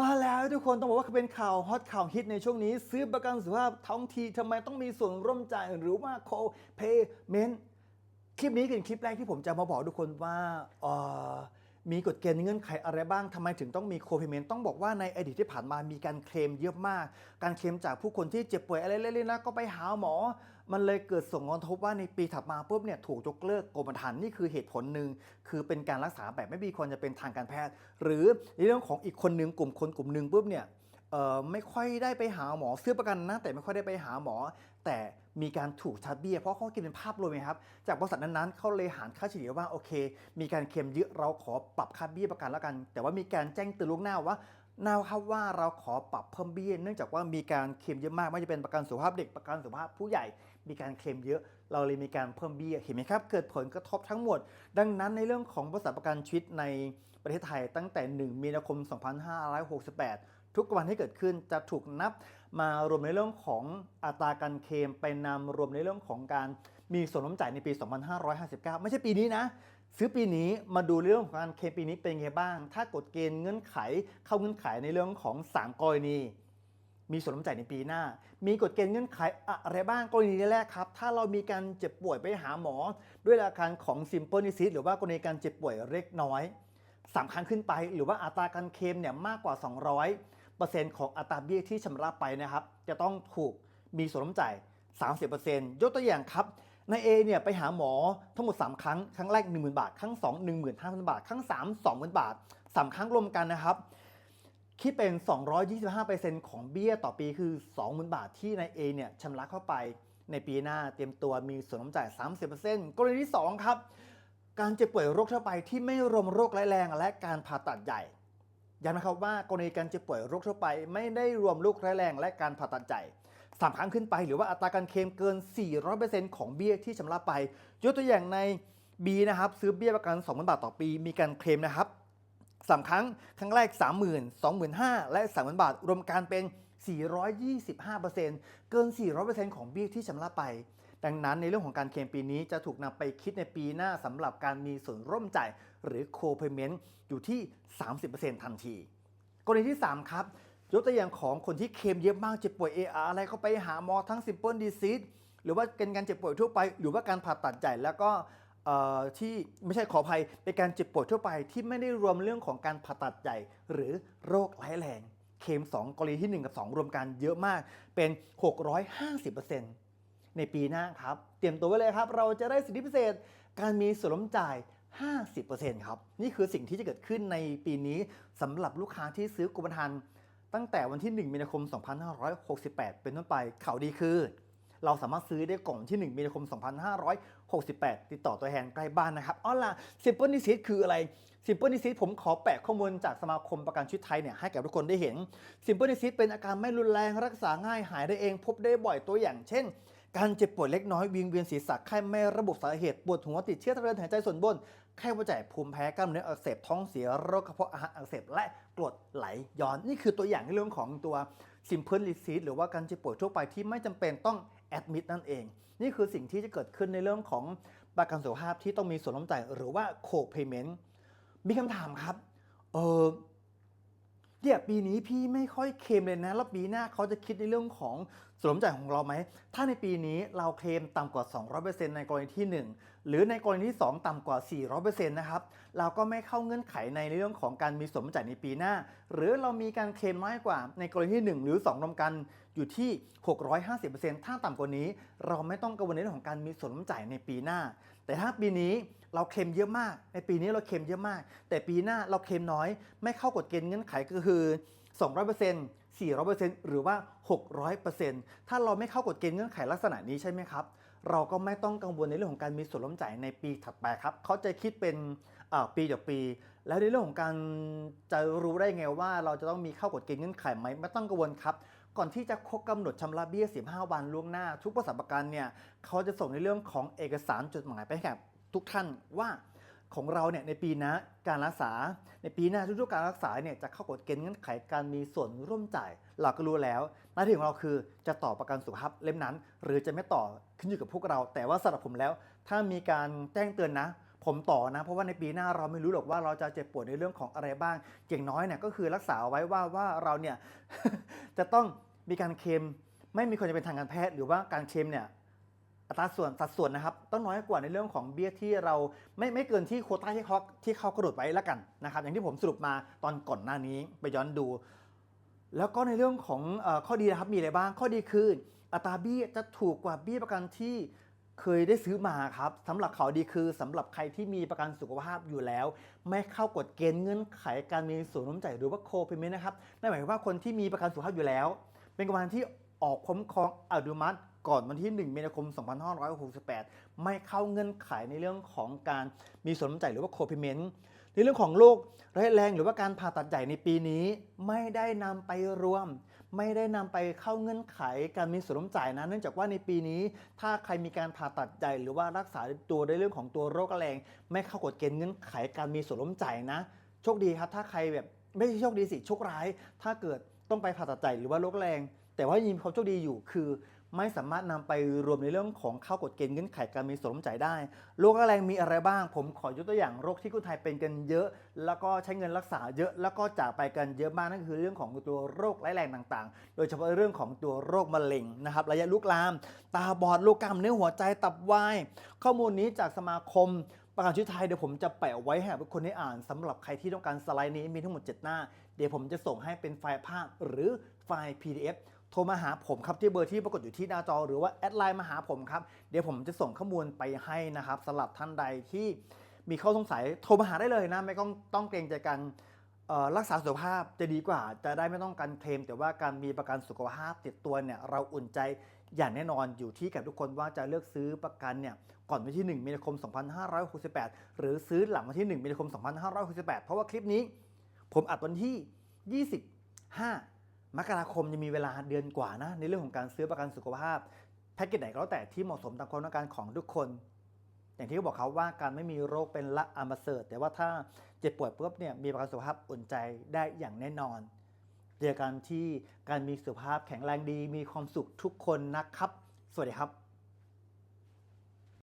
มาแล้วทุกคนต้องบอกว่าเป็นข่าวฮอตข่าวฮิตในช่วงนี้ ซื้อประกันสุขภาพท้องทีทำไมต้องมีส่วนร่วมจ่ายหรือว่า co-payment คลิปนี้เป็นคลิปแรกที่ผมจะมาบอกทุกคนว่าเออ มีกฎเกณฑ์เงื่อนไขอะไรบ้างทำไมถึงต้องมีโคเพเมนต์ต้องบอกว่าในอดีตที่ผ่านมามีการเคลมเยอะมาก การเคลมจากผู้คนที่เจ็บป่วยอะไรเล็กๆนะก็ไปหาหมอ มันเลยเกิดส่งผลกระทบว่าในปีถัดมาปุ๊บเนี่ยถูกยกเลิกกรมธรรม์นี่คือเหตุผลหนึ่งคือเป็นการรักษาแบบไม่มีควรจะเป็นทางการแพทย์ หรือในเรื่องของอีกคนหนึ่งกลุ่มคนกลุ่มหนึ่งปุ๊บเนี่ย เอ่อไม่ค่อยได้ไปหาหมอซื้อประกันนะแต่ไม่ค่อยได้ไปหาหมอ แต่มีการถูกชาร์จเบี้ยเพราะเขาคิดเป็นภาพรวมไงครับจากบริษัทนั้นๆเขาเลยหารค่าเฉลี่ยว่าโอเค มีการเคลมเยอะเราขอปรับค่าเบี้ยประกันแล้วกัน แต่ว่ามีการแจ้งเตือนล่วงหน้าว่านาครับว่าเราขอปรับเพิ่มเบี้ยเนื่องจากว่ามีการเคลมเยอะมากไม่ว่าจะเป็นประกันสุขภาพเด็กประกันสุขภาพผู้ใหญ่ มีการเคลมเยอะ เราเลยมีการเพิ่มเบี้ยเห็นไหมครับ เกิดผลกระทบทั้งหมด ดังนั้นในเรื่องของบริษัทประกันชีวิตในประเทศไทยตั้งแต่ 1 มีนาคม 2568 ทุกวันที่เกิดขึ้นจะถูกนับมารวมในเรื่องของอัตราการเคลมไปนำรวมในเรื่องของการมีส่วนลดจ่ายในปี 2559 ไม่ใช่ปีนี้นะ ซื้อปีนี้มาดูเรื่องของการเคลมปีนี้เป็นไงบ้าง ถ้ากฎเกณฑ์เงื่อนไขเข้าเงื่อนไขในเรื่องของ 3 กรณี มีส่วนลดจ่ายในปีหน้า มีกฎเกณฑ์เงื่อนไขอะไรบ้างกรณีแรกครับ ถ้าเรามีการเจ็บป่วยไปหาหมอ ด้วยอาการของ simple disease หรือว่ากรณีการเจ็บป่วยเล็กน้อยสามครั้งขึ้นไปหรือว่าอัตราการเคลมเนี่ยมากกว่า 200 เปอร์เซ็นต์ของอัตราเบี้ยที่ชำระไปนะครับ จะต้องถูกมีส่วนลดจ่าย 30%ยกตัวอย่างครับใน A เนี่ยไปหาหมอทั้งหมด 3 ครั้ง ครั้งแรก 10,000 บาท ครั้ง 2 15,000 บาท ครั้ง 3 20,000 บาท 3 ครั้งรวมกันนะครับ คิดเป็น 225%ของเบี้ยต่อปีคือ 20,000 บาทที่ใน A เนี่ยชำระเข้าไปในปีหน้าเตรียมตัวมีส่วนลดจ่าย 30%กรณีที่ 2 ครับ การเจ็บป่วยโรคทั่วไปที่ไม่รวมโรคร้ายแรง และการผ่าตัดใหญ่ ย้ำนะครับว่ากรณีการเจ็บป่วยโรคทั่วไป ไม่ได้รวมโรคร้แรงและการผ่าตัดใหญ่สามครั้งขึ้นไป หรือว่าอัตราการเคลมเกิน 400%ของเบี้ยที่ชำระไป ยกตัวอย่างใน B นะครับซื้อเบี้ยประกัน2,000บาทต่อปี มีการเคลมนะครับสามครั้ง ครั้งแรก 30,000 25,000 และ 30,000บาท รวมกันเป็น 425%เกิน 400%ของเบี้ยที่ชำระไป ดังนั้นในเรื่องของการเคลมปีนี้จะถูกนำไปคิดในปีหน้าสำหรับการมีส่วนร่วมจ่ายหรือ co-payment อยู่ที่ 30%ทันที กรณีที่ 3 ครับ ยกตัวอย่างของคนที่เคลมเยอะมากเจ็บป่วย AR อะไรเขาไปหาหมอทั้ง simple disease หรือว่าเป็นการเจ็บป่วยทั่วไป หรือว่าการผ่าตัดใหญ่แล้วก็ที่ไม่ใช่ขออภัยเป็นการเจ็บป่วยทั่วไปที่ไม่ได้รวมเรื่องของการผ่าตัดใหญ่หรือโรคร้ายแรง เคม 2 กรณีที่ 1 กับ 2 รวมกันเยอะมากเป็น 650% ในปีหน้าครับ เตรียมตัวไว้เลยครับ เราจะได้สิทธิพิเศษการมีส่วนลดจ่าย 50%ครับ นี่คือสิ่งที่จะเกิดขึ้นในปีนี้สำหรับลูกค้าที่ซื้อกรมธรรม์ตั้งแต่วันที่ 1 มีนาคม 2568 เป็นต้นไปข่าวดีคือ เราสามารถซื้อได้ก่อนวันที่ 1 มีนาคม 2568 ติดต่อตัวแทนใกล้บ้านนะครับอ๋อล่ะ Simple d i s e a s คืออะไร Simple d i s e a s ผมขอแปะข้อมูลจากสมาคมประกันชีวิตไทยเนี่ยให้กับทุกคนได้เห็น Simple d i s e a s เป็นอาการไม่รุนแรงรักษาง่ายหายได้เอง พบได้บ่อยตัวอย่างเช่น การเจ็บป่วยเล็กน้อยวิงเวียนศีรษะไข้ไม่ระบุสาเหตุปวดหัวติดเชื้อทางเดินหายใจส่วนบนไข้หวัดใหญ่ภูมิแพ้กล้ามเนื้ออักเสบท้องเสียโรคกระเพาะอาหารอักเสบและกรดไหลย้อนนี่คือตัวอย่างในเรื่องของตัว simple disease หรือว่าการเจ็บป่วยทั่วไปที่ไม่จำเป็นต้อง admit นั่นเอง นี่คือสิ่งที่จะเกิดขึ้นในเรื่องของประกันสุขภาพที่ต้องมีส่วนลดจ่ายหรือว่า co-payment มีคำถามครับเออ เนี่ยปีนี้พี่ไม่ค่อยเคลมเลยนะ แล้วปีหน้าเขาจะคิดในเรื่องของส่วนลดจ่ายของเราไหม ถ้าในปีนี้เราเคลมต่ำกว่า 200%ในกรณีที่ 1 หรือในกรณีที่ 2 ต่ำกว่า 400%นะครับ เราก็ไม่เข้าเงื่อนไขในเรื่องของการมีส่วนลดจ่ายในปีหน้า หรือเรามีการเคลมน้อยกว่าในกรณีที่ 1 หรือ 2 รวมกันอยู่ที่ 650%ถ้าต่ำกว่านี้ เราไม่ต้องกังวลในเรื่องของการมีส่วนลดจ่ายในปีหน้า แต่ถ้าปีนี้เราเคลมเยอะมาก ในปีนี้เราเคลมเยอะมาก แต่ปีหน้าเราเคลมน้อยไม่เข้ากฎเกณฑ์เงื่อนไขก็คือ 200% 400%หรือว่า 600%ถ้าเราไม่เข้ากฎเกณฑ์เงื่อนไขลักษณะนี้ใช่ไหมครับ เราก็ไม่ต้องกังวลในเรื่องของการมีส่วนลดจ่ายในปีถัดไปครับ เขาจะคิดเป็นปีต่อปี แล้วในเรื่องของการจะรู้ได้ไงว่า เราจะต้องมีเข้ากฎเกณฑ์เงื่อนไขไหมไม่ต้องกังวลครับ ก่อนที่จะครบกำหนดชำระเบี้ย 15 วันล่วงหน้า ทุกบริษัทประกันเนี่ยเขาจะส่งในเรื่องของเอกสารจดหมายไปให้กับทุกท่านว่าของเราเนี่ยในปีน้การรักษา ในปีหน้าทุกๆการรักษาเนี่ยจะเข้ากฎเกณฑ์เงื่อนไขการมีส่วนร่วมจ่ายเราก็รู้แล้ว หน้าที่ของเราคือจะต่อประกันสุขภาพเล่มนั้น หรือจะไม่ต่อขึ้นอยู่กับพวกเรา แต่ว่าสำหรับผมแล้ว ถ้ามีการแจ้งเตือนนะ ผมต่อนะ เพราะว่าในปีหน้าเราไม่รู้หรอกว่าเราจะเจ็บปวดในเรื่องของอะไรบ้างอย่างน้อยเนี่ยก็คือรักษาเอาไว้ว่าว่าเราเนี่ยจะต้องมีการเคลมไม่มีคนจะเป็นทางการแพทย์ หรือว่าการเคลมเนี่ยอัตราส่วนสัดส่วนนะครับต้องน้อยกว่าในเรื่องของเบี้ยที่เราไม่ไม่เกินที่โควต้าที่เขาที่เขากำหนดดไว้แล้วกันนะครับ อย่างที่ผมสรุปมาตอนก่อนหน้านี้ไปย้อนดู แล้วก็ในเรื่องของข้อดีนะครับมีอะไรบ้างข้อดีคืออัตราเบี้ยจะถูกกว่าเบี้ยประกันที่ เคยได้ซื้อมาครับสำหรับข่าวดีคือสำหรับใครที่มีประกันสุขภาพอยู่แล้ว ไม่เข้ากฎเกณฑ์เงื่อนไขการมีส่วนร่วมจ่ายหรือว่าโคเปเมนต์นะครับนั่นหมายความว่าคนที่มีประกันสุขภาพอยู่แล้ว เป็นกระกันที่ออกคุ้มครองอนุมัติก่อนวันที่1มีนายน 2568 ไม่เข้าเงื่อนไขในเรื่องของการมีส่วนร่วมจ่ายหรือว่าโคเปเมนต์ ในเรื่องของโรคร้ายแรงหรือว่าการผ่าตัดใหญ่ในปีนี้ ไม่ได้นำไปรวม ไม่ได้นำไปเข้าเงื่อนไขการมีส่วนร่วมจ่ายนะเนื่องจากว่าในปีนี้ ถ้าใครมีการผ่าตัดใหญ่หรือว่ารักษาตัวในเรื่องของตัวโรคร้ายแรง ไม่เข้ากฎเกณฑ์เงื่อนไขการมีส่วนร่วมจ่ายนะ โชคดีครับ ถ้าใครแบบไม่ใช่โชคดีสิโชคร้าย ถ้าเกิดต้องไปผ่าตัดใหญ่หรือว่าโรคแรง แต่ว่ายังมีความโชคดีอยู่คือ ไม่สามารถนำไปรวมในเรื่องของเข้ากฎเกณฑ์เงื่อนไขการมีส่วนร่วมจ่ายได้ โรคแรงมีอะไรบ้าง ผมขอยกตัวอย่างโรคที่คนไทยเป็นกันเยอะ แล้วก็ใช้เงินรักษาเยอะ แล้วก็จากไปกันเยอะมากนั่นคือเรื่องของตัวโรคร้ายแรงต่างๆ โดยเฉพาะเรื่องของตัวโรคมะเร็งนะครับระยะลุกลาม ตาบอดโรคกล้ามเนื้อหัวใจตับวายข้อมูลนี้จากสมาคมประกันชีวิตไทยเดี๋ยวผมจะแปะไว้ให้ทุกคนได้อ่านสำหรับใครที่ต้องการสไลด์นี้มีทั้งหมด 7 หน้า เดี๋ยวผมจะส่งให้เป็นไฟล์ภาพหรือไฟล์ PDF โทรมาหาผมครับที่เบอร์ที่ปรากฏอยู่ที่หน้าจอ หรือว่าแอดไลน์มาหาผมครับเดี๋ยวผมจะส่งข้อมูลไปให้นะครับสำหรับท่านใดที่มีข้อสงสัยโทรมาหาได้เลยนะไม่ต้องต้องเกรงใจกันรักษาสุขภาพจะดีกว่า จะได้ไม่ต้องการเคลม แต่ว่าการมีประกันสุขภาพติดตัวเนี่ยเราอุ่นใจอย่างแน่นอนอยู่ที่กับทุกคนว่าจะเลือกซื้อประกันเนี่ยก่อนวันที่ 1 มีนาคม 2568 หรือซื้อหลังวันที่ 1 มีนาคม 2568 เพราะว่าคลิปนี้ ผมอัดวันที่ 25 มกราคมยังมีเวลาเดือนกว่านะ ในเรื่องของการซื้อประกันสุขภาพแพ็กเกจไหนก็แล้วแต่ที่เหมาะสมตามความต้องการของทุกคน อย่างที่เขาบอกเขาว่าการไม่มีโรคเป็นละอามาเสริฐแต่ว่าถ้าเจ็บป่วยปุ๊บเนี่ยมีประกันสุขภาพอุ่นใจได้อย่างแน่นอนเจอกันที่การมีสุขภาพแข็งแรงดีมีความสุขทุกคนนะครับ สวัสดีครับ